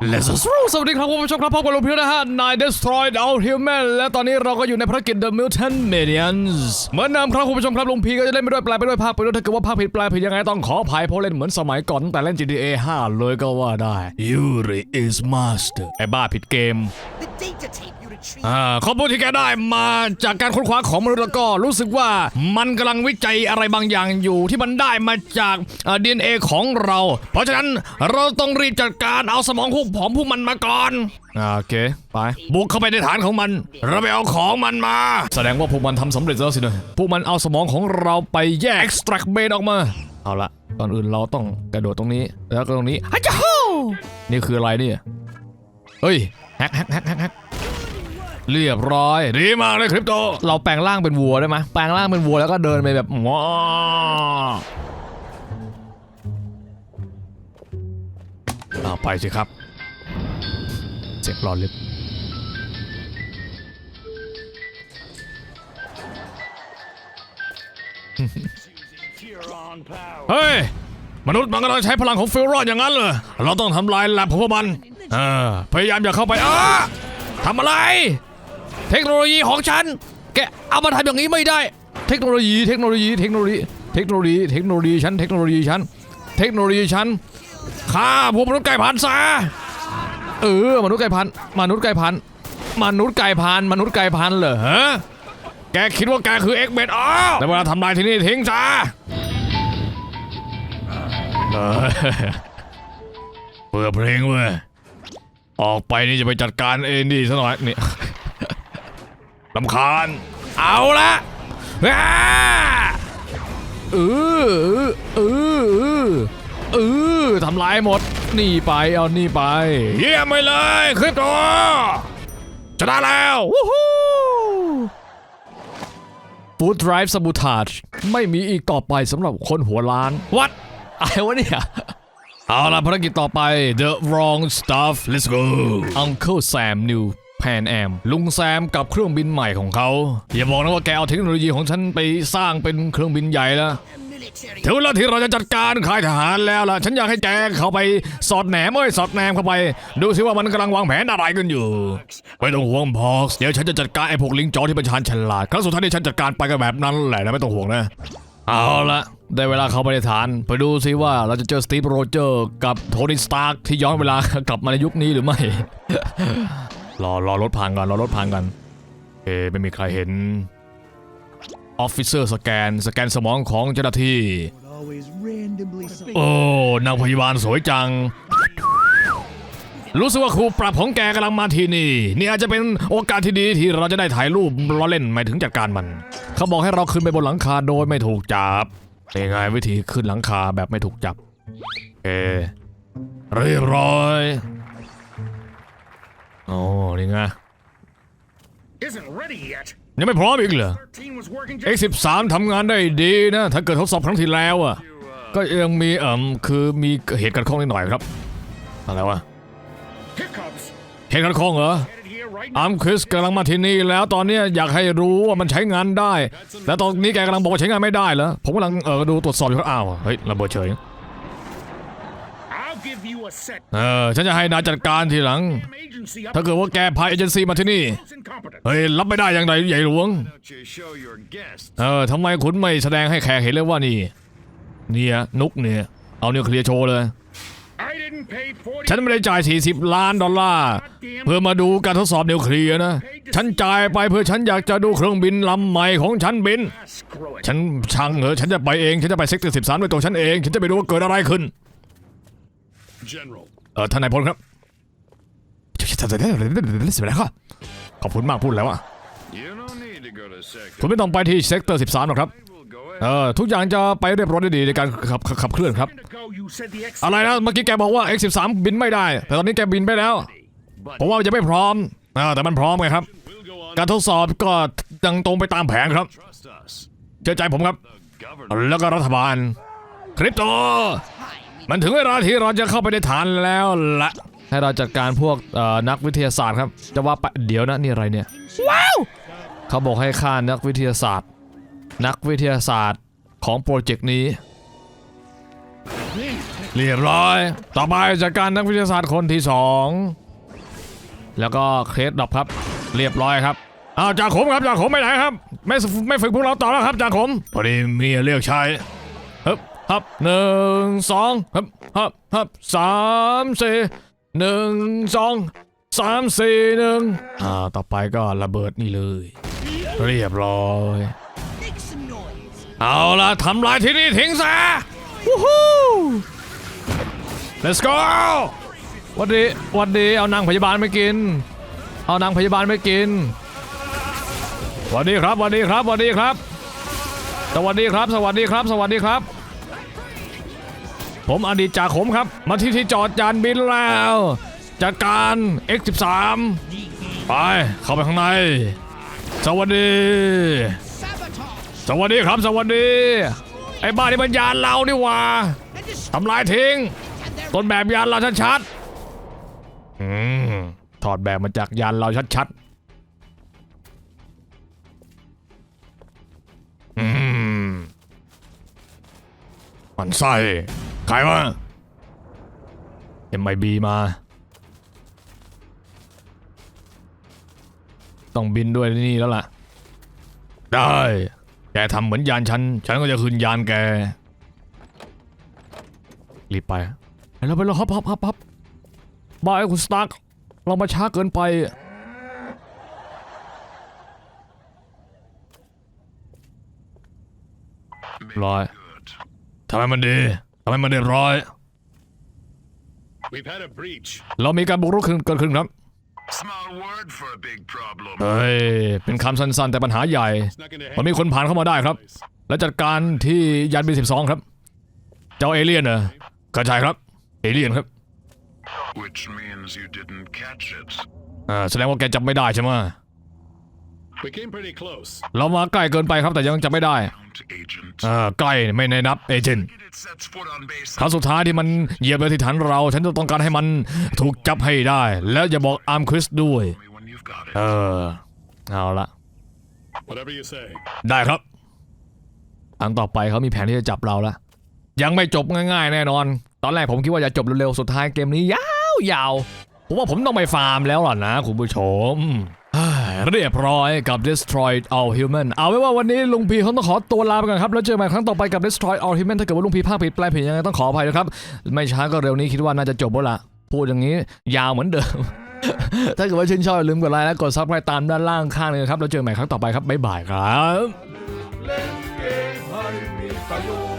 Let's go สวัสดีครับคุณผู้ชมครับพบกับลุงพิวนะฮะ Nine Destroyed All Human และตอนนี้เราก็อยู่ในภารกิจ The Mutant Minions เหมือนเดิมครับคุณผู้ชมครับลุงพีก็จะเล่นไปด้วยแปลไปด้วยภาคไปด้วยถ้าเกิดว่าภาคผิดแปลผิดยังไงต้องขออภัยเพราะเล่นเหมือนสมัยก่อนตั้งแต่เล่น GTA 5 เลยก็ว่าได้ Yuri is master ไอ้บ้าผิดเกม The data tape you retrieved. อ่าข้อมูลที่แกได้มาจากการค้นคว้าของมนุษย์แล้วก็รู้สึกว่ามันกำลังวิจัยอะไรบางอย่างอยู่ที่มันได้มาจากดีเอ็นเอของเรา เพราะฉะนั้นเราต้องรีบจัดการเอาสมองพวกผอมพวกมันมาก่อนอ่าโอเค ไป บุกเข้าไปในฐานของมัน เราไปเอาของมันมา แสดงว่าพวกมันทำสำเร็จแล้วสินะพวกมันเอาสมองของเราไปแยก extract brain ออกมา เอาละก่อนอื่นเราต้องกระโดดตรงนี้ แล้วก็ตรงนี้ฮัจจ้าฮูนี่คืออะไรเนี่ยเฮ้ยแฮกแฮกแฮกแฮกแฮกเรียบร้อย ดีมากเลยคริปโต เราแปลงร่างเป็นวัวได้ไหมแปลงร่างเป็นวัวแล้วก็เดินไปแบบว้าเอาไปสิครับ เจ็บรอลิบเฮ้ย มนุษย์มันกำลังใช้พลังของฟิลรอนอย่างนั้นเหรอเราต้องทำลายแลบของพวกมันเออพยายามอย่าเข้าไปอ้าทำอะไร เทคโนโลยีของฉัน แกเอามาทำอย่างนี้ไม่ได้ เทคโนโลยี เทคโนโลยี เทคโนโลยี เทคโนโลยี เทคโนโลยีฉัน เทคโนโลยีฉัน เทคโนโลยีฉันฆ่าพวกมนุษย์ไก่พันซะ เออมนุษย์ไก่พันมนุษย์ไก่พันมนุษย์ไก่พันมนุษย์ไก่พันเหรอฮะแกคิดว่าแกคือเอ็กเมดอ๋อแต่เวลาทำลายที่นี่ทิ้งซะเปิดเพลงเว้ยออกไปนี่จะไปจัดการเองดีซะหน่อยนี่ลำคาญ เอาละเออเออเออ เออทำลายหมด นี่ไปเอานี่ไป เยี่ยมไปเลยคริปโตชนะแล้ววู้ฮู้ฟูดไดรฟ์สบูทาจไม่มีอีกต่อไปสำหรับคนหัวล้านวัดอะไรวะเนี่ยเอาล่ะภารกิจต่อไป The Wrong Stuff Let's go Uncle Sam New Pan Am ลุงแซมกับเครื่องบินใหม่ของเขา อย่าบอกนะว่าแกเอาเทคโนโลยีของฉันไปสร้างเป็นเครื่องบินใหญ่แล้ว Military. ถึงเวลาที่เราจะจัดการค่ายทหารแล้วล่ะ ฉันอยากให้แกเข้าไปสอดแหนมเอ้ยสอดแนมเข้าไป ดูสิว่ามันกำลังวางแผนอะไรกันอยู่ ไม่ต้องห่วงพอกเดี๋ยวฉันจะจัดการไอ้พวกลิงจอที่เป็นชานฉลาดครั้งสุดท้ายที่ฉันจัดการไปก็แบบนั้นแหละนะไม่ต้องห่วงนะ เอาละได้เวลาเข้าไปในฐาน ไปดูซิว่าเราจะเจอสตีฟโรเจอร์กับโทนี่สตาร์กที่ย้อนเวลากลับมาในยุคนี้หรือไม่ รอรอรถพังก่อนรอรถพังกันเอไม่มีใครเห็น ออฟฟิเซอร์สแกน สแกนสมองของเจ้าหน้าที่ Always randomly. โอ้ นางพยาบาลสวยจัง รู้สึกว่าครูปรับของแกกำลังมาที่นี่ นี่อาจจะเป็นโอกาสที่ดีที่เราจะได้ถ่ายรูปล้อเล่นหมายถึงจัดการมัน เขาบอกให้เราขึ้นไปบนหลังคาโดยไม่ถูกจับเป็นไงวิธีขึ้นหลังคาแบบไม่ถูกจับเอเรียบร้อยโอ้นี่ไง isn't ready yet. ยังไม่พร้อมอีกเหรอ13 was working just X13 ทำงานได้ดีนะ ถ้าเกิดทดสอบครั้งที่แล้วอะ ก็ยังมีเอ่มคือมีเหตุการณ์ข้องนิดหน่อยครับ อะไรวะ hiccups. เหตุการณ์ข้องเหรอ Headed here right อาร์มคริสกำลังมาที่นี่แล้วตอนเนี้ยอยากให้รู้ว่ามันใช้งานได้ แล้วตอนนี้แกกำลังบอกว่าใช้งานไม่ได้เหรอ ผมกำลังเออดูตรวจสอบอยู่ครับอ้าว เฮ้ยระเบิดเฉย เออฉันจะให้นายจัดการทีหลัง Damn agency up ถ้าเกิดว่าแกพาเอเจนซี่มาที่นี่ close incompetent. เฮ้ย รับไม่ได้อย่างไรใหญ่หลวง Don't you show your guests? เออทำไมคุณไม่แสดงให้แขกเห็นเลยว่านี่ เนี่ยนุกเนี่ย เอานิวเคลียร์โชว์เลย I didn't pay 40ฉันไม่ได้จ่าย 40 ล้านดอลลาร์เพื่อมาดูการทดสอบนิวเคลียร์นะ ฉันจ่ายไปเพื่อฉันอยากจะดูเครื่องบินลำใหม่ของฉันบิน Ah, Screw it. ฉันช่างเหอะฉันจะไปเอง ฉันจะไปเซกเตอร์สิบสามด้วยตัวฉันเอง ฉันจะไปดูว่าเกิดอะไรขึ้น General. เออท่านนายพลครับขอบคุณมากพูดแล้วอะคุณไม่ต้องไปที่เซกเตอร์สิบสามหรอกครับ เออทุกอย่างจะไปเรียบร้อยดีในการขับขับเคลื่อนครับ อะไรนะ เมื่อกี้แกบอกว่า X13 บินไม่ได้ แต่ตอนนี้แกบินไปแล้ว ผมว่ามันจะไม่พร้อมเออแต่มันพร้อมไงครับ การทดสอบก็ยังตรงไปตามแผนครับเชื่อใจผมครับ แล้วก็รัฐบาล คริปโต มันถึงเวลาที่เราจะเข้าไปในฐานแล้วละให้เราจัดการพวกเอ่อนักวิทยาศาสตร์ครับ จะว่าไปเดี๋ยวนะนี่อะไรเนี่ย ว้าว เขาบอกให้ฆ่านักวิทยาศาสตร์ นักวิทยาศาสตร์ของโปรเจกต์นี้ เรียบร้อย ต่อไปจัดการนักวิทยาศาสตร์คนที่สองแล้วก็เคสดับครับ เรียบร้อยครับอ้าวจ่าขมครับจ่าขมไปไหนครับ ไม่ไม่ฝึกพวกเราต่อแล้วครับจ่าขมพอดีเมียเรียกใช้ ฮับหนึ่งสองฮึบฮับฮับสามสี่หนึ่งสองสามสี่หนึ่งอ่าต่อไปก็ระเบิดนี่เลย เรียบร้อย เอาละทำลายที่นี่ทิ้งซะวู้ฮู้ let's go วันดีวันดีเอานางพยาบาลไม่กิน เอานางพยาบาลไม่กินสวัสดีครับ สวัสดีครับ สวัสดีครับ สวัสดีครับสวัสดีครับสวัสดีครับ ผมอดีตจ่าขมครับ มาที่ที่จอดยานบินแล้ว จัดการ X13 ไป เข้าไปข้างใน สวัสดี สวัสดีครับสวัสดี ไอ้บ้านนี่มันยานเรานี่ว่าทำลายทิ้ง ต้นแบบยานเราชัดๆอืมถอดแบบมาจากยานเราชัดๆอืมมันไส้ ใครวะเอ็มา ต้องบินด้วยนี่แล้วล่ะ ได้ แกทำเหมือนยานฉัน ฉันก็จะคืนยานแก รีบไปไปแล้วไปแล้วฮับฮับฮับฮับบายคุณสตาร์กเรามาช้าเกินไป ร้อยทำไมมันดี ทำไมมันเรียบร้อย We've had a breach. เรามีการบุกรุกเกิดขึ้นครับ Small word for a big problem. เฮ้ย เป็นคำสั้นๆ แต่ปัญหาใหญ่ Snuck into มันมีคนผ่านเข้ามาได้ครับ และจัดการที่ยานบีสิบสองครับ เจ้าเอเลี่ยนเหรอกระชายครับ เอเลี่ยนครับ Which means you didn't catch it. อ่าแสดงว่าแกจับไม่ได้ใช่ไหม เรามาใกล้เกินไปครับแต่ยังจับไม่ได้ Count agent. อ่าใกล้ไม่ในนับเอเจนต์ It sets foot on base. ครั้งสุดท้ายที่มันเหยียบไปที่ฐานเรา ฉันจะต้องการให้มันถูกจับให้ได้ แล้วอย่าบอกอาร์มคริสด้วย Me when you've got เอ it. อเอาละ Whatever you say. ได้ครับ อันต่อไปเขามีแผนที่จะจับเราละยังไม่จบง่ายๆ แน่นอน ตอนแรกผมคิดว่าจะจบเร็วๆ สุดท้ายเกมนี้ยาวๆผมว่าผมต้องไปฟาร์มแล้วล่ะนะ คุณผู้ชม เฮ้ยเรียบร้อยกับ Destroy All Human เอาไว้ว่าวันนี้ลุงพีเขาต้องขอตัวลาไปก่อนครับ แล้วเจอกันใหม่ครั้งต่อไปกับ Destroy All Human ถ้าเกิดว่าลุงพีภาคผิดแปลผิดยังไงต้องขออภัยนะครับ ไม่ช้าก็เร็วนี้คิดว่าน่าจะจบแล้วล่ะ พูดอย่างนี้ยาวเหมือนเดิม ถ้าเกิดว่าชื่นชอบอย่าลืมกดไลค์และกดซับสไครต์ตามด้านล่างข้างเลยนะครับ แล้วเจอกันใหม่ครั้งต่อไปครับบ๊ายบายครับมาลูกพีได้ทุกวันเสาร์อาทิตย์ Fly to